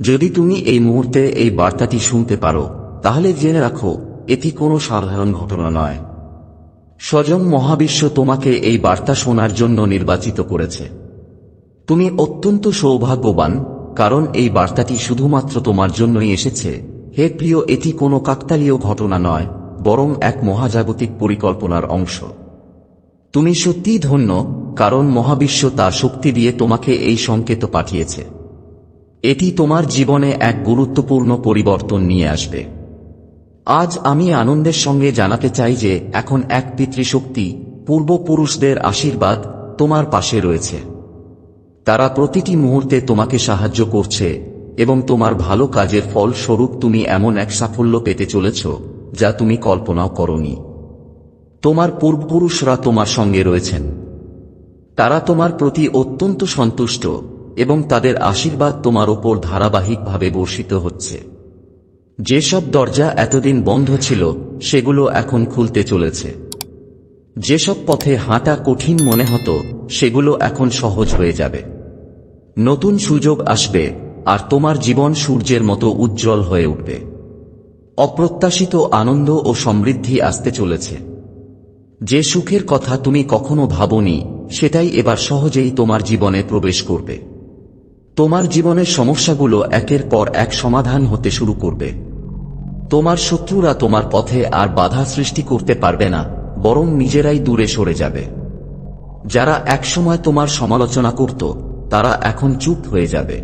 যদি তুমি এই মুহূর্তে এই বার্তাটি শুনতে পারো, তাহলে জেনে রাখো, এটি কোনো সাধারণ ঘটনা নয়। স্বজন মহাবিশ্ব তোমাকে এই বার্তা শোনার জন্য নির্বাচিত করেছে। তুমি অত্যন্ত সৌভাগ্যবান, কারণ এই বার্তাটি শুধুমাত্র তোমার জন্যই এসেছে। হে প্রিয়, এটি কোনো কাকতালীয় ঘটনা নয়, বরং এক মহাজাগতিক পরিকল্পনার অংশ। তুমি সত্যিই ধন্য, কারণ মহাবিশ্ব তার শক্তি দিয়ে তোমাকে এই সংকেত পাঠিয়েছে। এটি তোমার জীবনে এক গুরুত্বপূর্ণ পরিবর্তন নিয়ে আসবে। আজ আমি আনন্দের সঙ্গে জানাতে চাই যে এখন এক পিতৃশক্তি, পূর্বপুরুষদের আশীর্বাদ তোমার পাশে রয়েছে। তারা প্রতিটি মুহূর্তে তোমাকে সাহায্য করছে এবং তোমার ভালো কাজের ফল স্বরূপ তুমি এমন এক সাফল্য পেতে চলেছ যা তুমি কল্পনাও করনি। তোমার পূর্বপুরুষরা তোমার সঙ্গে রয়েছেন। তারা তোমার প্রতি অত্যন্ত সন্তুষ্ট এবং তাদের আশীর্বাদ তোমার ওপর ধারাবাহিকভাবে বর্ষিত হচ্ছে। যেসব দরজা এতদিন বন্ধ ছিল, সেগুলো এখন খুলতে চলেছে। যেসব পথে হাঁটা কঠিন মনে হতো, সেগুলো এখন সহজ হয়ে যাবে। নতুন সুযোগ আসবে, আর তোমার জীবন সূর্যের মতো উজ্জ্বল হয়ে উঠবে। অপ্রত্যাশিত আনন্দ ও সমৃদ্ধি আসতে চলেছে। যে সুখের কথা তুমি কখনো ভাবনি, সেটাই এবার সহজেই তোমার জীবনে প্রবেশ করবে। তোমার জীবনের সমস্যাগুলো একের পর এক সমাধান হতে শুরু করবে। তোমার শত্রুরা তোমার পথে আর বাধা সৃষ্টি করতে পারবে না, বরং নিজেরাই দূরে সরে যাবে। যারা একসময় তোমার সমালোচনা করত, তারা এখন চুপ হয়ে যাবে।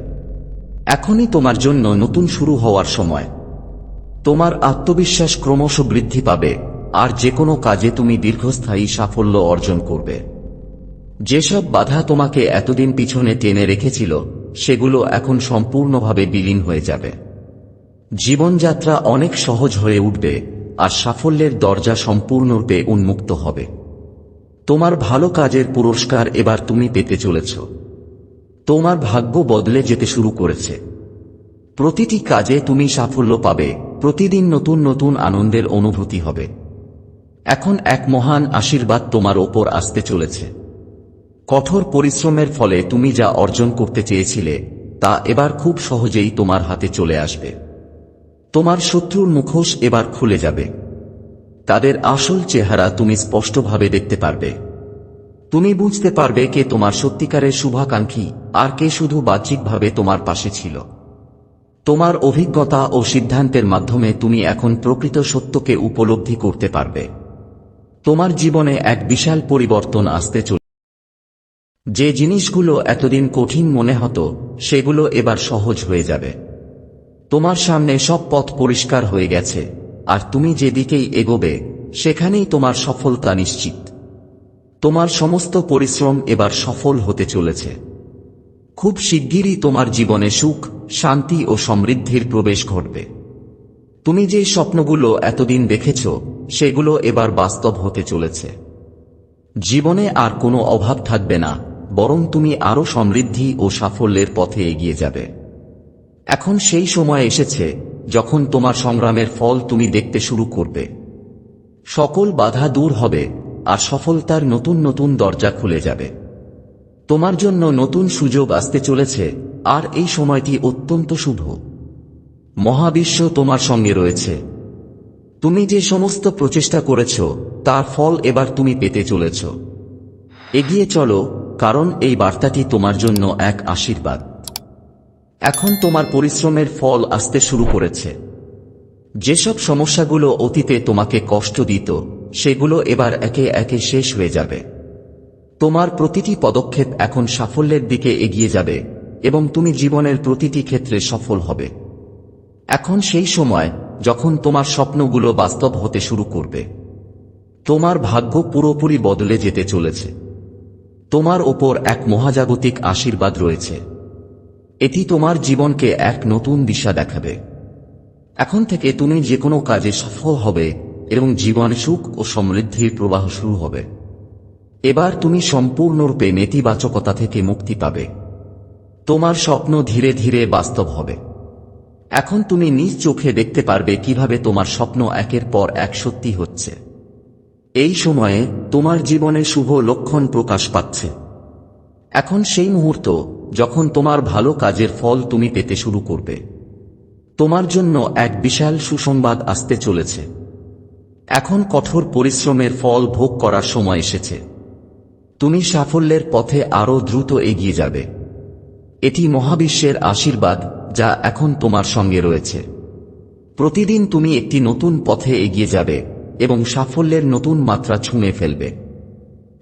এখনই তোমার জন্য নতুন শুরু হওয়ার সময়। তোমার আত্মবিশ্বাস ক্রমশ বৃদ্ধি পাবে, আর যে কোনো কাজে তুমি দীর্ঘস্থায়ী সাফল্য অর্জন করবে। যেসব বাধা তোমাকে এতদিন পিছনে টেনে রেখেছিল সেগুলো এখন সম্পূর্ণভাবে বিলীন হয়ে যাবে। জীবনযাত্রা অনেক সহজ হয়ে উঠবে আর সাফল্যের দরজা সম্পূর্ণরূপে উন্মুক্ত হবে। তোমার ভালো কাজের পুরস্কার এবার তুমি পেতে চলেছ। তোমার ভাগ্য বদলে যেতে শুরু করেছে। প্রতিটি কাজে তুমি সাফল্য পাবে, প্রতিদিন নতুন নতুন আনন্দের অনুভূতি হবে। এখন এক মহান আশীর্বাদ তোমার ওপর আসতে চলেছে। কঠোর পরিশ্রমের ফলে তুমি যা অর্জন করতে চেয়েছিলে, তা এবার খুব সহজেই তোমার হাতে চলে আসবে। তোমার শত্রুর মুখোশ এবার খুলে যাবে। তাদের আসল চেহারা তুমি স্পষ্টভাবে দেখতে পারবে। তুমি বুঝতে পারবে কে তোমার সত্যিকারের শুভাকাঙ্ক্ষী আর কে শুধু বাহ্যিকভাবে তোমার পাশে ছিল। তোমার অভিজ্ঞতা ও সিদ্ধান্তের মাধ্যমে তুমি এখন প্রকৃত সত্যকে উপলব্ধি করতে পারবে। তোমার জীবনে এক বিশাল পরিবর্তন আসতে চলে যে জিনিসগুলো এতদিন কঠিন মনে হতো, সেগুলো এবার সহজ হয়ে যাবে। তোমার সামনে সব পথ পরিষ্কার হয়ে গেছে, আর তুমি যেদিকেই এগোবে, সেখানেই তোমার সফলতা নিশ্চিত। তোমার সমস্ত পরিশ্রম এবার সফল হতে চলেছে। খুব শিগগিরই তোমার জীবনে সুখ, শান্তি ও সমৃদ্ধির প্রবেশ ঘটবে। তুমি যে স্বপ্নগুলো এতদিন দেখেছ, সেগুলো এবার বাস্তব হতে চলেছে। জীবনে আর কোনো অভাব থাকবে না। বরং তুমি আরও সমৃদ্ধি ও সাফল্যের পথে এগিয়ে যাবে। এখন সেই সময় এসেছে যখন তোমার সংগ্রামের ফল তুমি দেখতে শুরু করবে। সকল বাধা দূর হবে আর সফলতার নতুন নতুন দরজা খুলে যাবে। তোমার জন্য নতুন সুযোগ আসতে চলেছে আর এই সময়টি অত্যন্ত শুভ। মহাবিশ্ব তোমার সঙ্গে রয়েছে। তুমি যে সমস্ত প্রচেষ্টা করেছ, তার ফল এবার তুমি পেতে চলেছ। এগিয়ে চলো কারণ এই বার্তাটি তোমার জন্য এক আশীর্বাদ। এখন তোমার পরিশ্রমের ফল আসতে শুরু করেছে। যেসব সমস্যাগুলো অতীতে তোমাকে কষ্ট দিত, সেগুলো এবার একে একে শেষ হয়ে যাবে। তোমার প্রতিটি পদক্ষেপ এখন সাফল্যের দিকে এগিয়ে যাবে এবং তুমি জীবনের প্রতিটি ক্ষেত্রে সফল হবে। এখন সেই সময় যখন তোমার স্বপ্নগুলো বাস্তব হতে শুরু করবে। তোমার ভাগ্য পুরোপুরি বদলে যেতে চলেছে। তোমার ওপর এক মহাজাগতিক আশীর্বাদ রয়েছে। এটি তোমার জীবনকে এক নতুন দিশা দেখাবে। এখন থেকে তুমি যে কোনো কাজে সফল হবে এবং জীবনে সুখ ও সমৃদ্ধির প্রবাহ শুরু হবে। এবার তুমি সম্পূর্ণরূপে নেতিবাচকতা থেকে মুক্তি পাবে। তোমার স্বপ্ন ধীরে ধীরে বাস্তব হবে। এখন তুমি নিজ চোখে দেখতে পারবে কীভাবে তোমার স্বপ্ন একের পর এক সত্যি হচ্ছে। এই সময়ে তোমার জীবনে শুভ লক্ষণ প্রকাশ পাচ্ছে। এখন সেই মুহূর্ত যখন তোমার ভালো কাজের ফল তুমি পেতে শুরু করবে। তোমার জন্য এক বিশাল সুসংবাদ আসতে চলেছে। এখন কঠোর পরিশ্রমের ফল ভোগ করার সময় এসেছে। তুমি সাফল্যের পথে আরও দ্রুত এগিয়ে যাবে। এটি মহাবিশ্বের আশীর্বাদ যা এখন তোমার সঙ্গে রয়েছে। প্রতিদিন তুমি একটি নতুন পথে এগিয়ে যাবে। এবং সাফল্যের নতুন মাত্রা ছুঁয়ে ফেলবে।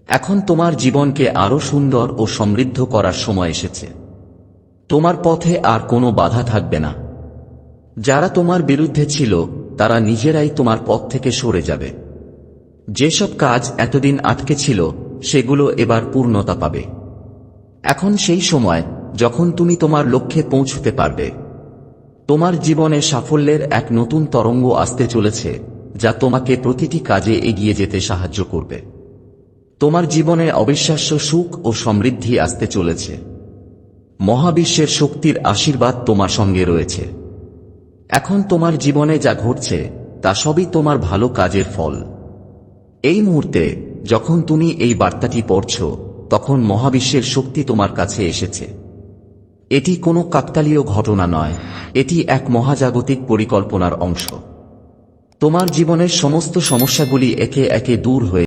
এখন তোমার জীবনকে আরও সুন্দর ও সমৃদ্ধ করার সময় এসেছে। তোমার পথে আর কোনো বাধা থাকবে না। যারা তোমার বিরুদ্ধে ছিল, তারা নিজেরাই তোমার পথ থেকে সরে যাবে। যেসব কাজ এতদিন আটকে ছিল, সেগুলো এবার পূর্ণতা পাবে। এখন সেই সময়, যখন তুমি তোমার লক্ষ্যে পৌঁছতে পারবে। তোমার জীবনে সাফল্যের এক নতুন তরঙ্গ আসতে চলেছে। যা তোমাকে প্রতিটি কাজে এগিয়ে যেতে সাহায্য করবে। তোমার জীবনে অবিশ্বাস্য সুখ ও সমৃদ্ধি আসতে চলেছে। মহাবিশ্বের শক্তির আশীর্বাদ তোমার সঙ্গে রয়েছে। এখন তোমার জীবনে যা ঘটছে, তা সবই তোমার ভালো কাজের ফল। এই মুহূর্তে, যখন তুমি এই বার্তাটি পড়ছ, তখন মহাবিশ্বের শক্তি তোমার কাছে এসেছে। এটি কোনো কাকতালীয় ঘটনা নয়, এটি এক মহাজাগতিক পরিকল্পনার অংশ। তোমার জীবনের সমস্ত সমস্যাগুলি একে একে দূর হয়ে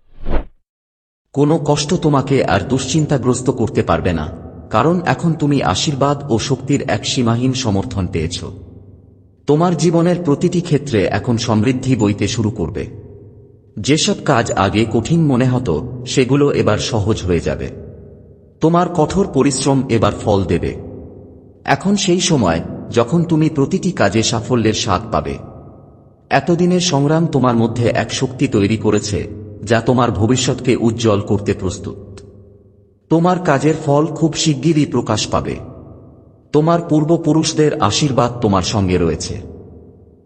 কোনো কষ্ট তোমাকে আর দুশ্চিন্তাগ্রস্ত করতে পারবে না, কারণ এখন তুমি আশীর্বাদ ও শক্তির এক সীমাহীন সমর্থন পেয়েছ। তোমার জীবনের প্রতিটি ক্ষেত্রে এখন সমৃদ্ধি বইতে শুরু করবে। যেসব কাজ আগে কঠিন মনে হতো, সেগুলো এবার সহজ হয়ে যাবে। তোমার কঠোর পরিশ্রম এবার ফল দেবে। এখন সেই সময়, যখন তুমি প্রতিটি কাজে সাফল্যের স্বাদ পাবে। এতদিনের সংগ্রাম তোমার মধ্যে এক শক্তি তৈরি করেছে, যা তোমার ভবিষ্যৎকে উজ্জ্বল করতে প্রস্তুত। তোমার কাজের ফল খুব শিগগিরই প্রকাশ পাবে। তোমার পূর্বপুরুষদের আশীর্বাদ তোমার সঙ্গে রয়েছে।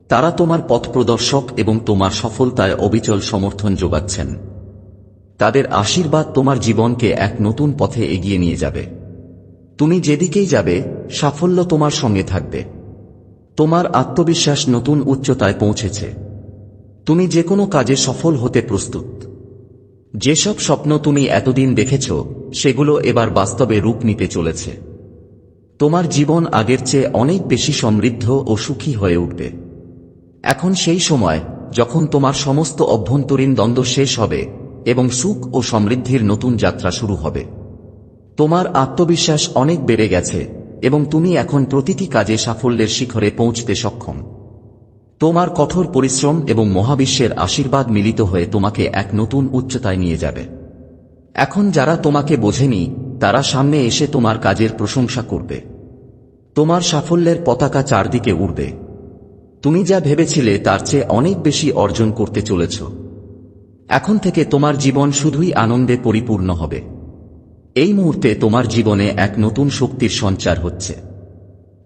তারা তোমার পথ প্রদর্শক এবং তোমার সফলতায় অবিচল সমর্থন যোগাচ্ছেন। তাদের আশীর্বাদ তোমার জীবনকে এক নতুন পথে এগিয়ে নিয়ে যাবে। তুমি যেদিকেই যাবে, সাফল্য তোমার সঙ্গে থাকবে। তোমার আত্মবিশ্বাস নতুন উচ্চতায় পৌঁছেছে। তুমি যে কোনো কাজে সফল হতে প্রস্তুত। যেসব স্বপ্ন তুমি এতদিন দেখেছ, সেগুলো এবার বাস্তবে রূপ নিতে চলেছে। তোমার জীবন আগের চেয়ে অনেক বেশি সমৃদ্ধ ও সুখী হয়ে উঠবে। এখন সেই সময়, যখন তোমার সমস্ত অভ্যন্তরীণ দ্বন্দ্ব শেষ হবে এবং সুখ ও সমৃদ্ধির নতুন যাত্রা শুরু হবে। তোমার আত্মবিশ্বাস অনেক বেড়ে গেছে এবং তুমি এখন প্রতিটি কাজে সাফল্যের শিখরে পৌঁছতে সক্ষম। তোমার কঠোর পরিশ্রম এবং মহাবিশ্বের আশীর্বাদ মিলিত হয়ে তোমাকে এক নতুন উচ্চতায় নিয়ে যাবে। এখন যারা তোমাকে বোঝেনি, তারা সামনে এসে তোমার কাজের প্রশংসা করবে। তোমার সাফল্যের পতাকা চারদিকে উড়বে। তুমি যা ভেবেছিলে তার চেয়ে অনেক বেশি অর্জন করতে চলেছ। এখন থেকে তোমার জীবন শুধুই আনন্দে পরিপূর্ণ হবে। এই মুহূর্তে তোমার জীবনে এক নতুন শক্তির সঞ্চার হচ্ছে।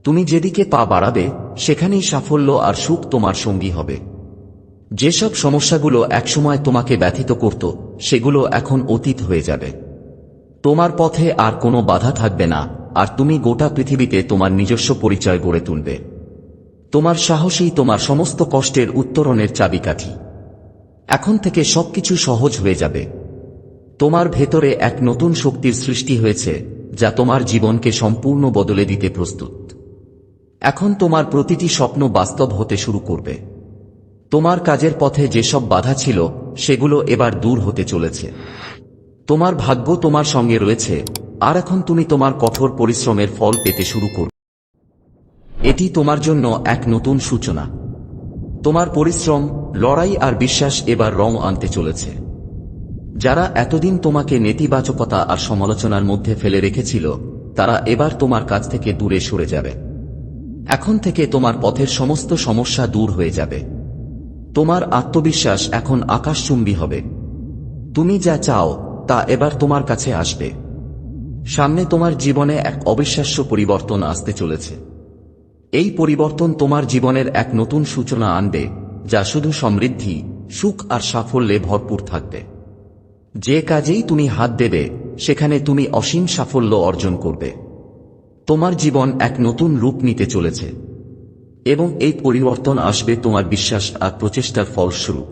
তুমি যেদিকে পা বাড়াবে, সেখানেই সাফল্য আর সুখ তোমার সঙ্গী হবে। যেসব সমস্যাগুলো একসময় তোমাকে ব্যথিত করত, সেগুলো এখন অতীত হয়ে যাবে। তোমার পথে আর কোনো বাধা থাকবে না, আর তুমি গোটা পৃথিবীতে তোমার নিজস্ব পরিচয় গড়ে তুলবে। তোমার সাহসই তোমার সমস্ত কষ্টের উত্তরণের চাবিকাঠি। এখন থেকে সবকিছু সহজ হয়ে যাবে। তোমার ভেতরে এক নতুন শক্তির সৃষ্টি হয়েছে, যা তোমার জীবনকে সম্পূর্ণ বদলে দিতে প্রস্তুত। এখন তোমার প্রতিটি স্বপ্ন বাস্তব হতে শুরু করবে। তোমার কাজের পথে যেসব বাধা ছিল, সেগুলো এবার দূর হতে চলেছে। তোমার ভাগ্য তোমার সঙ্গে রয়েছে, আর এখন তুমি তোমার কঠোর পরিশ্রমের ফল পেতে শুরু করবে এটি তোমার জন্য এক নতুন সূচনা। তোমার পরিশ্রম, লড়াই আর বিশ্বাস এবার রং আনতে চলেছে। যারা এতদিন তোমাকে নেতিবাচকতা আর সমালোচনার মধ্যে ফেলে রেখেছিল, তারা এবার তোমার কাছ থেকে দূরে সরে যাবে। এখন থেকে তোমার পথের সমস্ত সমস্যা দূর হয়ে যাবে। তোমার আত্মবিশ্বাস এখন আকাশচুম্বী হবে। তুমি যা চাও, তা এবার তোমার কাছে আসবে। সামনে তোমার জীবনে এক অবিশ্বাস্য পরিবর্তন আসতে চলেছে। এই পরিবর্তন তোমার জীবনের এক নতুন সূচনা আনবে, যা শুধু সমৃদ্ধি, সুখ আর সাফল্যে ভরপুর থাকবে। যে কাজেই তুমি হাত দেবে, সেখানে তুমি অসীম সাফল্য অর্জন করবে। তোমার জীবন এক নতুন রূপ নিতে চলেছে। এবং এই পরিবর্তন আসবে তোমার বিশ্বাস আর প্রচেষ্টার ফলস্বরূপ।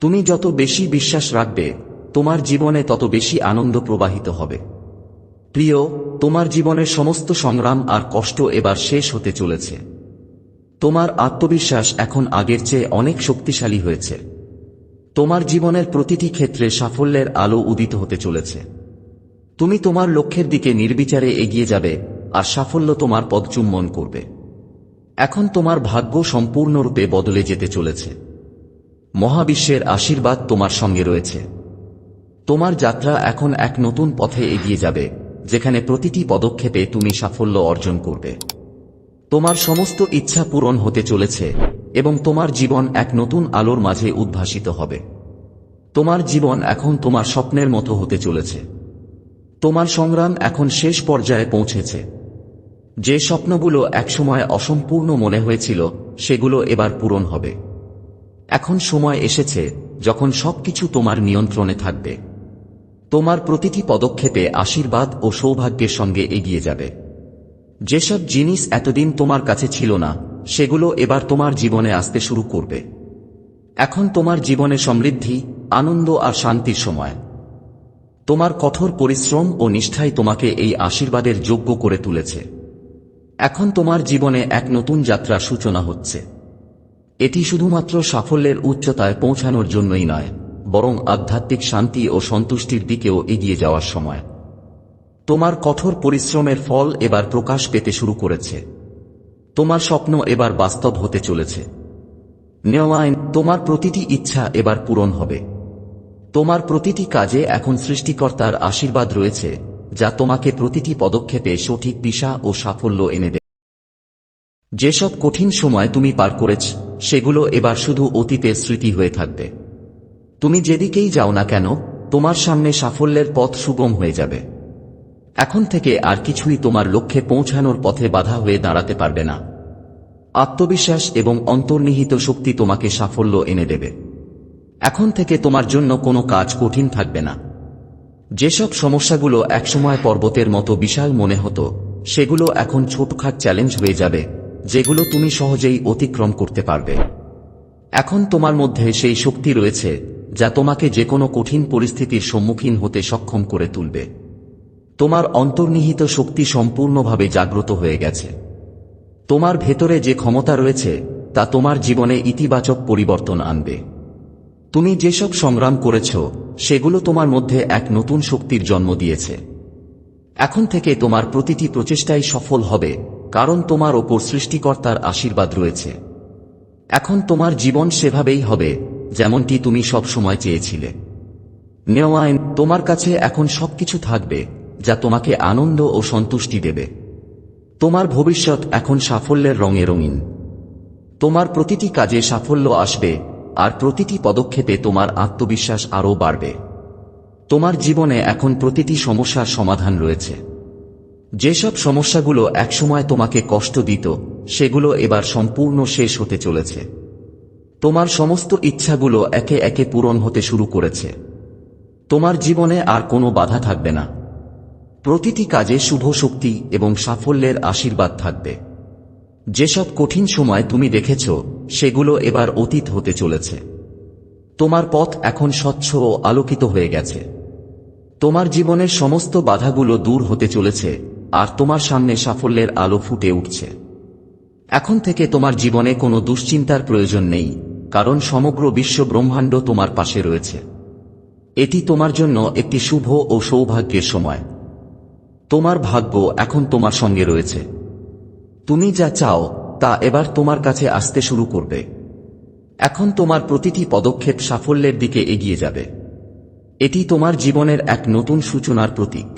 তুমি যত বেশি বিশ্বাস রাখবে, তোমার জীবনে তত বেশি আনন্দ প্রবাহিত হবে। প্রিয়, তোমার জীবনের সমস্ত সংগ্রাম আর কষ্ট এবার শেষ হতে চলেছে। তোমার আত্মবিশ্বাস এখন আগের চেয়ে অনেক শক্তিশালী হয়েছে। তোমার জীবনের প্রতিটি ক্ষেত্রে সাফল্যের আলো উদিত হতে চলেছে। তুমি তোমার লক্ষ্যের দিকে নির্বিচারে এগিয়ে যাবে, আর সাফল্য তোমার পদ চুম্বন করবে। এখন তোমার ভাগ্য সম্পূর্ণরূপে বদলে যেতে চলেছে। মহাবিশ্বের আশীর্বাদ তোমার সঙ্গে রয়েছে। তোমার যাত্রা এখন এক নতুন পথে এগিয়ে যাবে, যেখানে প্রতিটি পদক্ষেপে তুমি সাফল্য অর্জন করবে। তোমার সমস্ত ইচ্ছা পূরণ হতে চলেছে এবং তোমার জীবন এক নতুন আলোর মাঝে উদ্ভাসিত হবে। তোমার জীবন এখন তোমার স্বপ্নের মতো হতে চলেছে। তোমার সংগ্রাম এখন শেষ পর্যায়ে পৌঁছেছে। যে স্বপ্নগুলো একসময় অসম্পূর্ণ মনে হয়েছিল, সেগুলো এবার পূরণ হবে। এখন সময় এসেছে যখন সবকিছু তোমার নিয়ন্ত্রণে থাকবে। তোমার প্রতিটি পদক্ষেপে আশীর্বাদ ও সৌভাগ্যের সঙ্গে এগিয়ে যাবে। যেসব জিনিস এতদিন তোমার কাছে ছিল না সেগুলো এবার তোমার জীবনে আসতে শুরু করবে। এখন তোমার জীবনে সমৃদ্ধি, আনন্দ আর শান্তির সময়। তোমার কঠোর পরিশ্রম ও নিষ্ঠাই তোমাকে এই আশীর্বাদের যোগ্য করে তুলেছে। এখন তোমার জীবনে এক নতুন যাত্রার সূচনা হচ্ছে। এটি শুধুমাত্র সাফল্যের উচ্চতায় পৌঁছানোর জন্যই নয়, বরং আধ্যাত্মিক শান্তি ও সন্তুষ্টির দিকেও এগিয়ে যাওয়ার সময়। তোমার কঠোর পরিশ্রমের ফল এবার প্রকাশ পেতে শুরু করেছে। তোমার স্বপ্ন এবার বাস্তব হতে চলেছে। নেওয়াইন তোমার প্রতিটি ইচ্ছা এবার পূরণ হবে। তোমার প্রতিটি কাজে এখন সৃষ্টিকর্তার আশীর্বাদ রয়েছে, যা তোমাকে প্রতিটি পদক্ষেপে সঠিক দিশা ও সাফল্য এনে দেবে। যেসব কঠিন সময় তুমি পার করেছ, সেগুলো এবার শুধু অতীতের স্মৃতি হয়ে থাকবে। তুমি যেদিকেই যাও না কেন, তোমার সামনে সাফল্যের পথ সুগম হয়ে যাবে। এখন থেকে আর কিছুই তোমার লক্ষ্যে পৌঁছানোর পথে বাধা হয়ে দাঁড়াতে পারবে না। আত্মবিশ্বাস এবং অন্তর্নিহিত শক্তি তোমাকে সাফল্য এনে দেবে। এখন থেকে তোমার জন্য কোনো কাজ কঠিন থাকবে না। যেসব সমস্যাগুলো একসময় পর্বতের মতো বিশাল মনে হতো, সেগুলো এখন ছোটখাট চ্যালেঞ্জ হয়ে যাবে, যেগুলো তুমি সহজেই অতিক্রম করতে পারবে। এখন তোমার মধ্যে সেই শক্তি রয়েছে, যা তোমাকে যে কোনো কঠিন পরিস্থিতির সম্মুখীন হতে সক্ষম করে তুলবে। তোমার অন্তর্নিহিত শক্তি সম্পূর্ণভাবে জাগ্রত হয়ে গেছে। তোমার ভেতরে যে ক্ষমতা রয়েছে, তা তোমার জীবনে ইতিবাচক পরিবর্তন আনবে। তুমি যেসব সংগ্রাম করেছ, সেগুলো তোমার মধ্যে এক নতুন শক্তির জন্ম দিয়েছে। এখন থেকে তোমার প্রতিটি প্রচেষ্টাই সফল হবে, কারণ তোমার ওপর সৃষ্টিকর্তার আশীর্বাদ রয়েছে। এখন তোমার জীবন সেভাবেই হবে, যেমনটি তুমি সব সময় চেয়েছিলে। নেওয়াইন তোমার কাছে এখন সবকিছু থাকবে যা তোমাকে আনন্দ ও সন্তুষ্টি দেবে। তোমার ভবিষ্যৎ এখন সাফল্যের রঙে রঙিন। তোমার প্রতিটি কাজে সাফল্য আসবে, আর প্রতিটি পদক্ষেপে তোমার আত্মবিশ্বাস আরও বাড়বে। তোমার জীবনে এখন প্রতিটি সমস্যার সমাধান রয়েছে। যেসব সমস্যাগুলো একসময় তোমাকে কষ্ট দিত, সেগুলো এবার সম্পূর্ণ শেষ হতে চলেছে। তোমার সমস্ত ইচ্ছাগুলো একে একে পূরণ হতে শুরু করেছে। তোমার জীবনে আর কোনো বাধা থাকবে না। প্রতিটি কাজে শুভ শক্তি এবং সাফল্যের আশীর্বাদ থাকবে। যেসব কঠিন সময় তুমি দেখেছ, সেগুলো এবার অতীত হতে চলেছে। তোমার পথ এখন স্বচ্ছ ও আলোকিত হয়ে গেছে। তোমার জীবনের সমস্ত বাধাগুলো দূর হতে চলেছে, আর তোমার সামনে সাফল্যের আলো ফুটে উঠছে। এখন থেকে তোমার জীবনে কোনো দুশ্চিন্তার প্রয়োজন নেই, কারণ সমগ্র বিশ্ব ব্রহ্মাণ্ড তোমার পাশে রয়েছে। এটি তোমার জন্য একটি শুভ ও সৌভাগ্যের সময়। তোমার ভাগ্য এখন তোমার সঙ্গে রয়েছে। তুমি যা চাও, তা এবার তোমার কাছে আসতে শুরু করবে। এখন তোমার প্রতিটি পদক্ষেপ সাফল্যের দিকে এগিয়ে যাবে। এটি তোমার জীবনের এক নতুন সূচনার প্রতীক।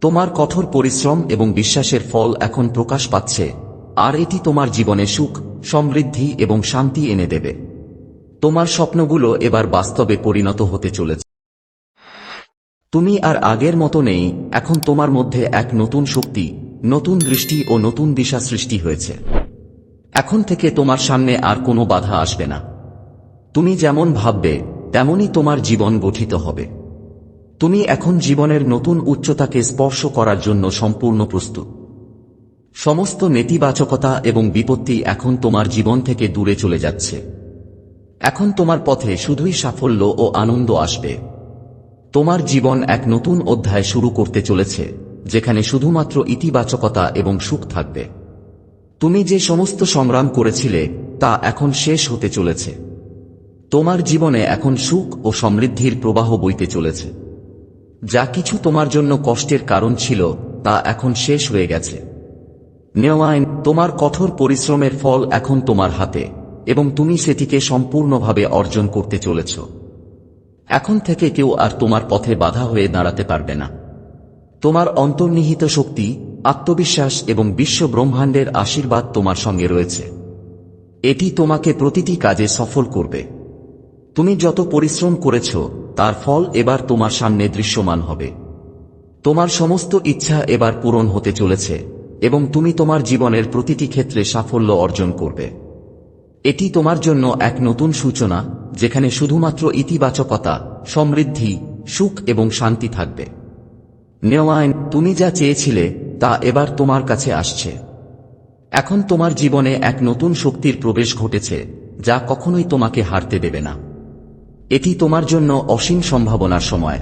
তোমার কঠোর পরিশ্রম এবং বিশ্বাসের ফল এখন প্রকাশ পাচ্ছে, আর এটি তোমার জীবনে সুখ, সমৃদ্ধি এবং শান্তি এনে দেবে। তোমার স্বপ্নগুলো এবার বাস্তবে পরিণত হতে চলেছে। তুমি আর আগের মতো নেই, এখন তোমার মধ্যে এক নতুন শক্তি, নতুন দৃষ্টি ও নতুন দিশা সৃষ্টি হয়েছে। এখন থেকে তোমার সামনে আর কোনো বাধা আসবে না। তুমি যেমন ভাববে, তেমনই তোমার জীবন গঠিত হবে। তুমি এখন জীবনের নতুন উচ্চতাকে স্পর্শ করার জন্য সম্পূর্ণ প্রস্তুত। সমস্ত নেতিবাচকতা এবং বিপত্তি এখন তোমার জীবন থেকে দূরে চলে যাচ্ছে। এখন তোমার পথে শুধুই সাফল্য ও আনন্দ আসবে। তোমার জীবন এক নতুন অধ্যায় শুরু করতে চলেছে, যেখানে শুধুমাত্র ইতিবাচকতা এবং সুখ থাকবে। তুমি যে সমস্ত সংগ্রাম করেছিলে, তা এখন শেষ হতে চলেছে। তোমার জীবনে এখন সুখ ও সমৃদ্ধির প্রবাহ বইতে চলেছে। যা কিছু তোমার জন্য কষ্টের কারণ ছিল, তা এখন শেষ হয়ে গেছে। নেওয়াইন তোমার কঠোর পরিশ্রমের ফল এখন তোমার হাতে, এবং তুমি সেটিকে সম্পূর্ণভাবে অর্জন করতে চলেছ। এখন থেকে কেউ আর তোমার পথে বাধা হয়ে দাঁড়াতে পারবে না। তোমার অন্তর্নিহিত শক্তি, আত্মবিশ্বাস এবং বিশ্ব ব্রহ্মাণ্ডের আশীর্বাদ তোমার সঙ্গে রয়েছে। এটি তোমাকে প্রতিটি কাজে সফল করবে। তুমি যত পরিশ্রম করেছ, তার ফল এবার তোমার সামনে দৃশ্যমান হবে। তোমার সমস্ত ইচ্ছা এবার পূরণ হতে চলেছে এবং তুমি তোমার জীবনের প্রতিটি ক্ষেত্রে সাফল্য অর্জন করবে। এটি তোমার জন্য এক নতুন সূচনা, যেখানে শুধুমাত্র ইতিবাচকতা, সমৃদ্ধি, সুখ এবং শান্তি থাকবে। নেওয়াইন তুমি যা চেয়েছিলে, তা এবার তোমার কাছে আসছে। এখন তোমার জীবনে এক নতুন শক্তির প্রবেশ ঘটেছে, যা কখনোই তোমাকে হারতে দেবে না। এটি তোমার জন্য অসীম সম্ভাবনার সময়।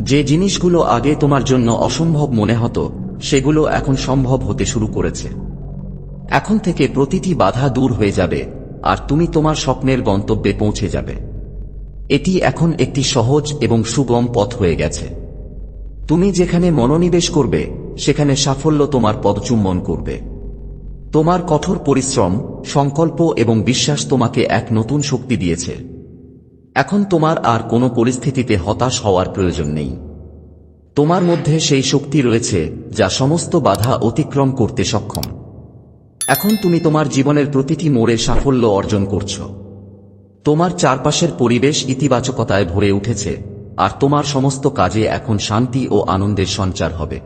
যে জিনিসগুলো আগে তোমার জন্য অসম্ভব মনে হতো, সেগুলো এখন সম্ভব হতে শুরু করেছে। এখন থেকে প্রতিটি বাধা দূর হয়ে যাবে, আর তুমি তোমার স্বপ্নের গন্তব্যে পৌঁছে যাবে। এটি এখন একটি সহজ এবং সুগম পথ হয়ে গেছে। তুমি যেখানে মনোনিবেশ করবে, সেখানে সাফল্য তোমার পদচুম্বন করবে। তোমার কঠোর পরিশ্রম, সংকল্প এবং বিশ্বাস তোমাকে এক নতুন শক্তি দিয়েছে। এখন তোমার আর কোনো পরিস্থিতিতে হতাশ হওয়ার প্রয়োজন নেই। তোমার মধ্যে সেই শক্তি রয়েছে, যা সমস্ত বাধা অতিক্রম করতে সক্ষম। এখন তুমি তোমার জীবনের প্রতিটি মোড়ে সাফল্য অর্জন করছ। তোমার চারপাশের পরিবেশ ইতিবাচকতায় ভরে উঠেছে, আর তোমার সমস্ত কাজে এখন শান্তি ও আনন্দের সঞ্চার হবে।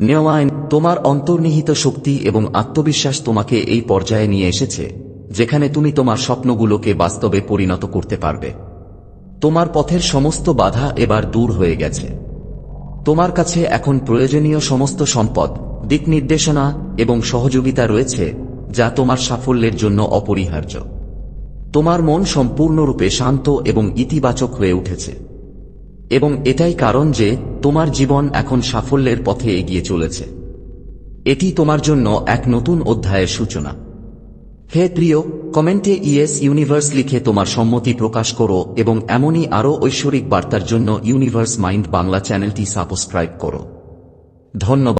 নেওয়াইন তোমার অন্তর্নিহিত শক্তি এবং আত্মবিশ্বাস তোমাকে এই পর্যায়ে নিয়ে এসেছে, যেখানে তুমি তোমার স্বপ্নগুলোকে বাস্তবে পরিণত করতে পারবে। তোমার পথের সমস্ত বাধা এবার দূর হয়ে গেছে। তোমার কাছে এখন প্রয়োজনীয় সমস্ত সম্পদ দিক নির্দেশনা এবং সহযোগিতা রয়েছে যা তোমার সাফল্যের জন্য অপরিহার্য। তোমার মন সম্পূর্ণরূপে শান্ত এবং ইতিবাচক হয়ে উঠেছে। এবং এটাই কারণ যে তোমার জীবন এখন সাফল্যের পথে এগিয়ে চলেছে। এটি তোমার জন্য এক নতুন অধ্যায়ের সূচনা। হে প্রিয়, কমেন্টে ইয়েস ইউনিভার্স লিখে তোমার সম্মতি প্রকাশ করো এবং এমনই আরও ঐশ্বরিক বার্তার জন্য ইউনিভার্স মাইন্ড বাংলা চ্যানেলটি সাবস্ক্রাইব করো। ধন্যবাদ।